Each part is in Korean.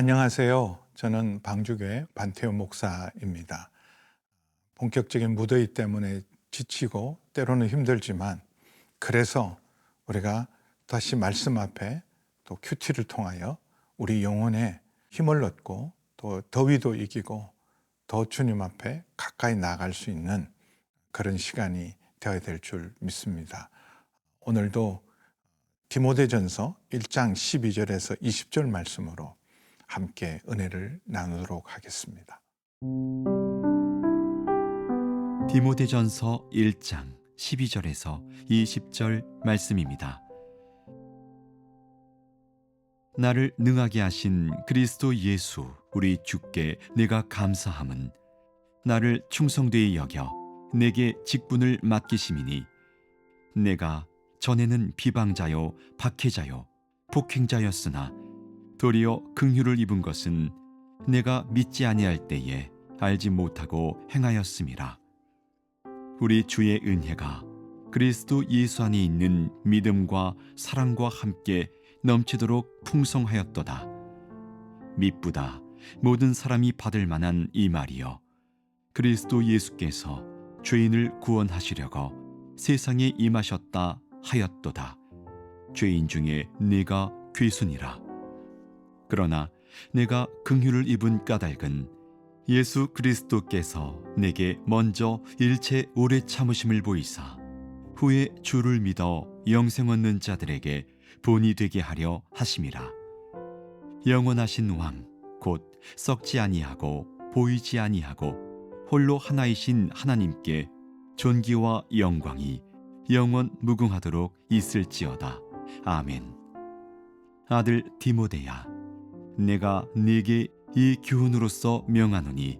안녕하세요. 저는 방주교회 반태호 목사입니다. 본격적인 무더위 때문에 지치고 때로는 힘들지만 그래서 우리가 다시 말씀 앞에 또 큐티를 통하여 우리 영혼에 힘을 얻고 또 더위도 이기고 더 주님 앞에 가까이 나아갈 수 있는 그런 시간이 되어야 될 줄 믿습니다. 오늘도 디모데전서 1장 12절에서 20절 말씀으로 함께 은혜를 나누도록 하겠습니다. 디모데전서 1장 12절에서 20절 말씀입니다. 나를 능하게 하신 그리스도 예수 우리 주께 내가 감사함은 나를 충성되이 여겨 내게 직분을 맡기심이니 내가 전에는 비방자요 박해자요 폭행자였으나 도리어 긍휼을 입은 것은 내가 믿지 아니할 때에 알지 못하고 행하였음이라 우리 주의 은혜가 그리스도 예수 안에 있는 믿음과 사랑과 함께 넘치도록 풍성하였도다. 미쁘다 모든 사람이 받을 만한 이 말이여 그리스도 예수께서 죄인을 구원하시려고 세상에 임하셨다 하였도다. 죄인 중에 네가 귀순이라 그러나 내가 긍휼을 입은 까닭은 예수 그리스도께서 내게 먼저 일체 오래 참으심을 보이사 후에 주를 믿어 영생 얻는 자들에게 본이 되게 하려 하심이라. 영원하신 왕 곧 썩지 아니하고 보이지 아니하고 홀로 하나이신 하나님께 존귀와 영광이 영원 무궁하도록 있을지어다. 아멘. 아들 디모데야 내가 네게 이 교훈으로서 명하노니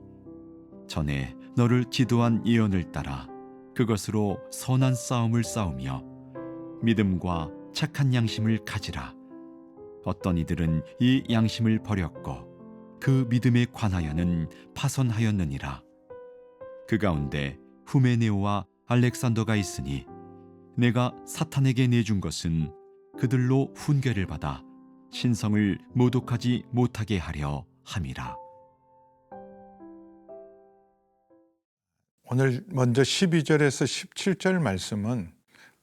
전에 너를 지도한 예언을 따라 그것으로 선한 싸움을 싸우며 믿음과 착한 양심을 가지라. 어떤 이들은 이 양심을 버렸고 그 믿음에 관하여는 파선하였느니라. 그 가운데 후메네오와 알렉산더가 있으니 내가 사탄에게 내준 것은 그들로 훈계를 받아 신성을 모독하지 못하게 하려 함이라. 오늘 먼저 12절에서 17절 말씀은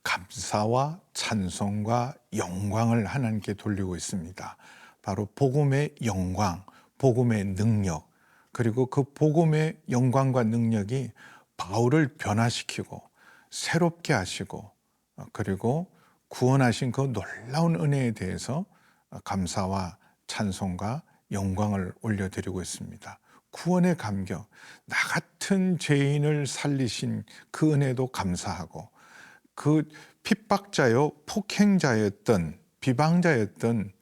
감사와 찬송과 영광을 하나님께 돌리고 있습니다. 바로 복음의 영광, 복음의 능력, 그리고 그 복음의 영광과 능력이 바울을 변화시키고 새롭게 하시고 그리고 구원하신 그 놀라운 은혜에 대해서 감사와 찬송과 영광을 올려드리고 있습니다. 구원의 감격, 나 같은 죄인을 살리신 그 은혜도 감사하고 그 핍박자요 폭행자였던 비방자였던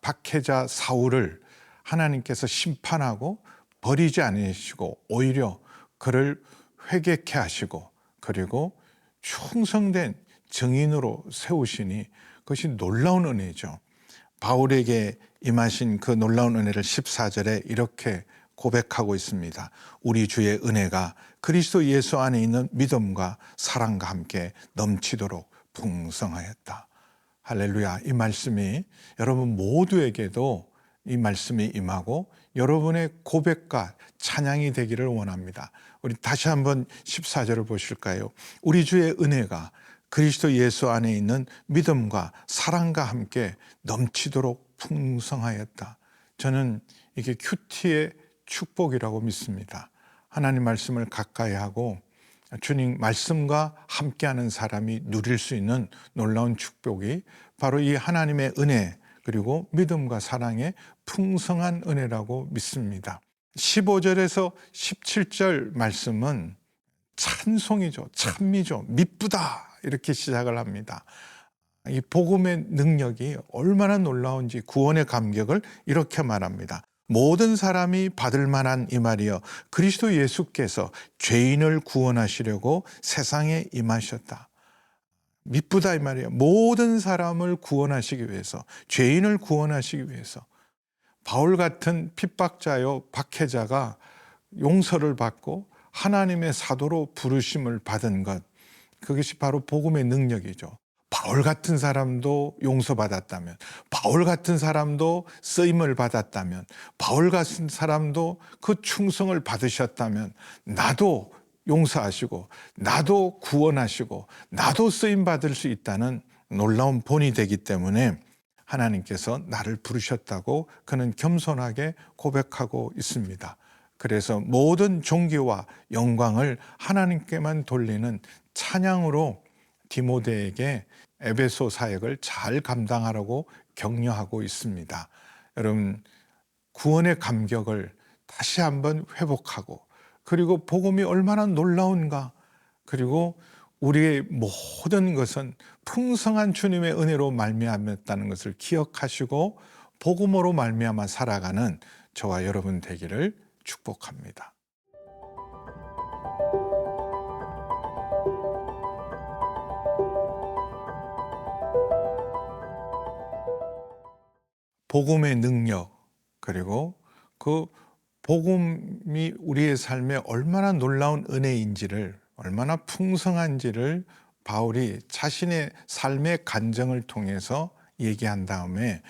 박해자 사울을 하나님께서 심판하고 버리지 않으시고 오히려 그를 회개케 하시고 그리고 충성된 증인으로 세우시니 그것이 놀라운 은혜죠. 바울에게 임하신 그 놀라운 은혜를 14절에 이렇게 고백하고 있습니다. 우리 주의 은혜가 그리스도 예수 안에 있는 믿음과 사랑과 함께 넘치도록 풍성하였다. 할렐루야. 이 말씀이 여러분 모두에게도 이 말씀이 임하고 여러분의 고백과 찬양이 되기를 원합니다. 우리 다시 한번 14절을 보실까요? 우리 주의 은혜가 그리스도 예수 안에 있는 믿음과 사랑과 함께 넘치도록 풍성하였다. 저는 이게 큐티의 축복이라고 믿습니다. 하나님 말씀을 가까이 하고 주님 말씀과 함께하는 사람이 누릴 수 있는 놀라운 축복이 바로 이 하나님의 은혜 그리고 믿음과 사랑의 풍성한 은혜라고 믿습니다. 15절에서 17절 말씀은 찬송이죠. 찬미죠. 미쁘다. 이렇게 시작을 합니다. 이 복음의 능력이 얼마나 놀라운지 구원의 감격을 이렇게 말합니다. 모든 사람이 받을 만한 이 말이여 그리스도 예수께서 죄인을 구원하시려고 세상에 임하셨다. 미쁘다 이 말이에요. 모든 사람을 구원하시기 위해서 죄인을 구원하시기 위해서 바울 같은 핍박자요 박해자가 용서를 받고 하나님의 사도로 부르심을 받은 것 그것이 바로 복음의 능력이죠. 바울 같은 사람도 용서받았다면, 바울 같은 사람도 쓰임을 받았다면, 바울 같은 사람도 그 충성을 받으셨다면, 나도 용서하시고, 나도 구원하시고, 나도 쓰임 받을 수 있다는 놀라운 본이 되기 때문에 하나님께서 나를 부르셨다고 그는 겸손하게 고백하고 있습니다. 그래서 모든 존귀와 영광을 하나님께만 돌리는 찬양으로 디모데에게 에베소 사역을 잘 감당하라고 격려하고 있습니다. 여러분 구원의 감격을 다시 한번 회복하고 그리고 복음이 얼마나 놀라운가 그리고 우리의 모든 것은 풍성한 주님의 은혜로 말미암았다는 것을 기억하시고 복음으로 말미암아 살아가는 저와 여러분 되기를 축복합니다. 복음의 능력 그리고 그 복음이 우리의 삶에 얼마나 놀라운 은혜인지를 얼마나 풍성한지를 바울이 자신의 삶의 간정을 통해서 얘기한 다음에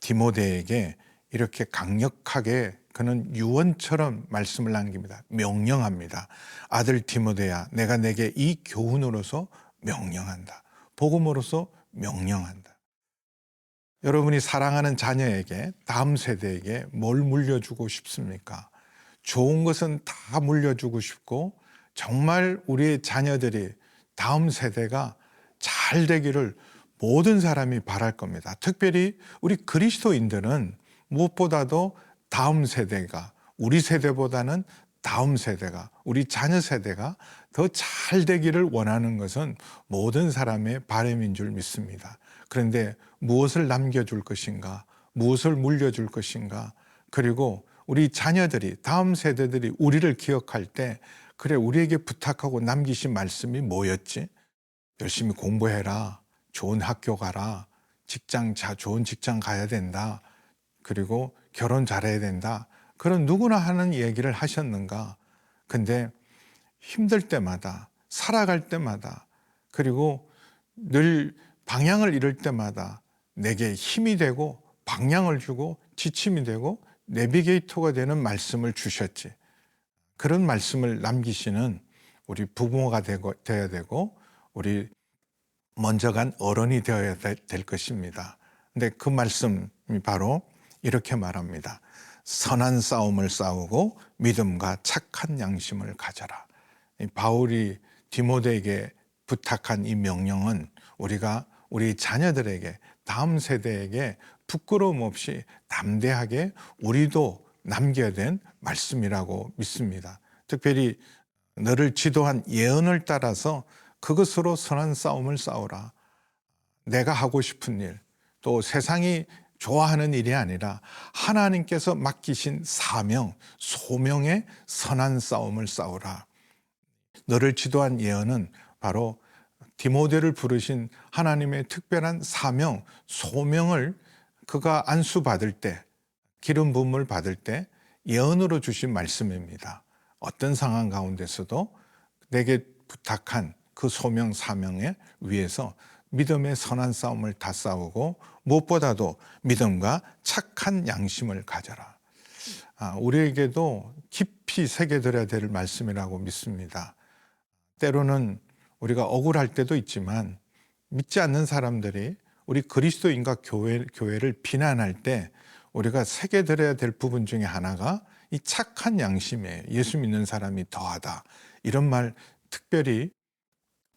디모데에게 이렇게 강력하게 그는 유언처럼 말씀을 남깁니다. 명령합니다. 아들 디모데야, 내가 내게 이 교훈으로서 명령한다. 복음으로서 명령한다. 여러분이 사랑하는 자녀에게 다음 세대에게 뭘 물려주고 싶습니까? 좋은 것은 다 물려주고 싶고 정말 우리의 자녀들이 다음 세대가 잘 되기를 모든 사람이 바랄 겁니다. 특별히 우리 그리스도인들은 무엇보다도 다음 세대가 우리 세대보다는 다음 세대가 우리 자녀 세대가 더 잘 되기를 원하는 것은 모든 사람의 바람인 줄 믿습니다. 그런데 무엇을 남겨줄 것인가, 무엇을 물려줄 것인가, 그리고 우리 자녀들이 다음 세대들이 우리를 기억할 때 그래 우리에게 부탁하고 남기신 말씀이 뭐였지? 열심히 공부해라, 좋은 학교 가라, 직장 자 좋은 직장 가야 된다. 그리고 결혼 잘해야 된다. 그런 누구나 하는 얘기를 하셨는가? 근데 힘들 때마다 살아갈 때마다 그리고 늘 방향을 잃을 때마다 내게 힘이 되고 방향을 주고 지침이 되고 내비게이터가 되는 말씀을 주셨지. 그런 말씀을 남기시는 우리 부모가 되고, 되어야 되고 우리 먼저 간 어른이 되어야 될 것입니다. 근데 그 말씀이 바로 이렇게 말합니다. 선한 싸움을 싸우고 믿음과 착한 양심을 가져라. 이 바울이 디모데에게 부탁한 이 명령은 우리가 우리 자녀들에게 다음 세대에게 부끄러움 없이 담대하게 우리도 남겨야 된 말씀이라고 믿습니다. 특별히 너를 지도한 예언을 따라서 그것으로 선한 싸움을 싸우라. 내가 하고 싶은 일, 또 세상이 좋아하는 일이 아니라 하나님께서 맡기신 사명, 소명의 선한 싸움을 싸우라. 너를 지도한 예언은 바로 디모데를 부르신 하나님의 특별한 사명, 소명을 그가 안수 받을 때, 기름 부음을 받을 때 예언으로 주신 말씀입니다. 어떤 상황 가운데서도 내게 부탁한 그 소명 사명에 위해서 믿음의 선한 싸움을 다 싸우고 무엇보다도 믿음과 착한 양심을 가져라. 아, 우리에게도 깊이 새겨들어야 될 말씀이라고 믿습니다. 때로는 우리가 억울할 때도 있지만 믿지 않는 사람들이 우리 그리스도인과 교회, 교회를 비난할 때 우리가 새겨들어야 될 부분 중에 하나가 이 착한 양심에 예수 믿는 사람이 더하다. 이런 말 특별히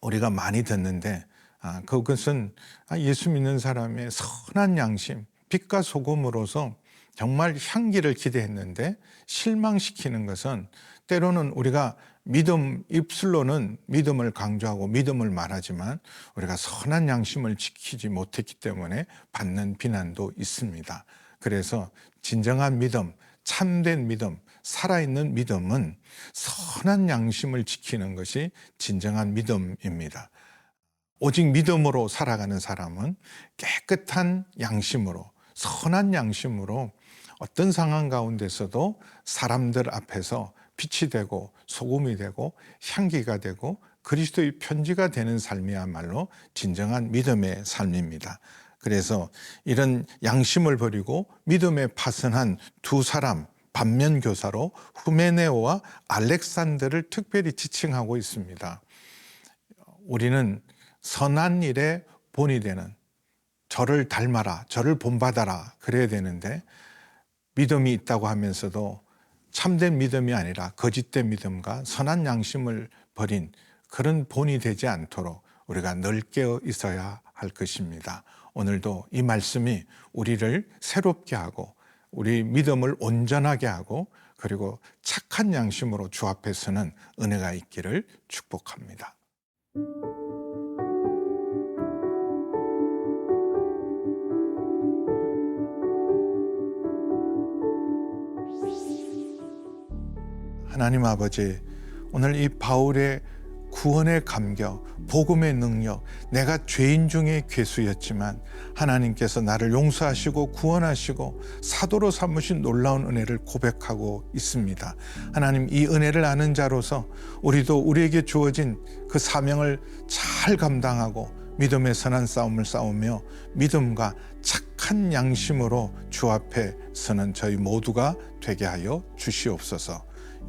우리가 많이 듣는데 아, 그것은 아, 예수 믿는 사람의 선한 양심, 빛과 소금으로서 정말 향기를 기대했는데 실망시키는 것은 때로는 우리가 믿음 입술로는 믿음을 강조하고 믿음을 말하지만 우리가 선한 양심을 지키지 못했기 때문에 받는 비난도 있습니다. 그래서 진정한 믿음, 참된 믿음, 살아있는 믿음은 선한 양심을 지키는 것이 진정한 믿음입니다. 오직 믿음으로 살아가는 사람은 깨끗한 양심으로, 선한 양심으로 어떤 상황 가운데서도 사람들 앞에서 빛이 되고 소금이 되고 향기가 되고 그리스도의 편지가 되는 삶이야말로 진정한 믿음의 삶입니다. 그래서 이런 양심을 버리고 믿음에 파선한 두 사람 반면 교사로 후메네오와 알렉산더를 특별히 지칭하고 있습니다. 우리는 선한 일에 본이 되는 저를 닮아라, 저를 본받아라 그래야 되는데 믿음이 있다고 하면서도 참된 믿음이 아니라 거짓된 믿음과 선한 양심을 버린 그런 본이 되지 않도록 우리가 늘 깨어 있어야 할 것입니다. 오늘도 이 말씀이 우리를 새롭게 하고 우리 믿음을 온전하게 하고 그리고 착한 양심으로 주 앞에 서는 은혜가 있기를 축복합니다. 하나님 아버지, 오늘 이 바울의 구원의 감격, 복음의 능력, 내가 죄인 중에 괴수였지만 하나님께서 나를 용서하시고 구원하시고 사도로 삼으신 놀라운 은혜를 고백하고 있습니다. 하나님 이 은혜를 아는 자로서 우리도 우리에게 주어진 그 사명을 잘 감당하고 믿음의 선한 싸움을 싸우며 믿음과 착한 양심으로 주 앞에 서는 저희 모두가 되게 하여 주시옵소서.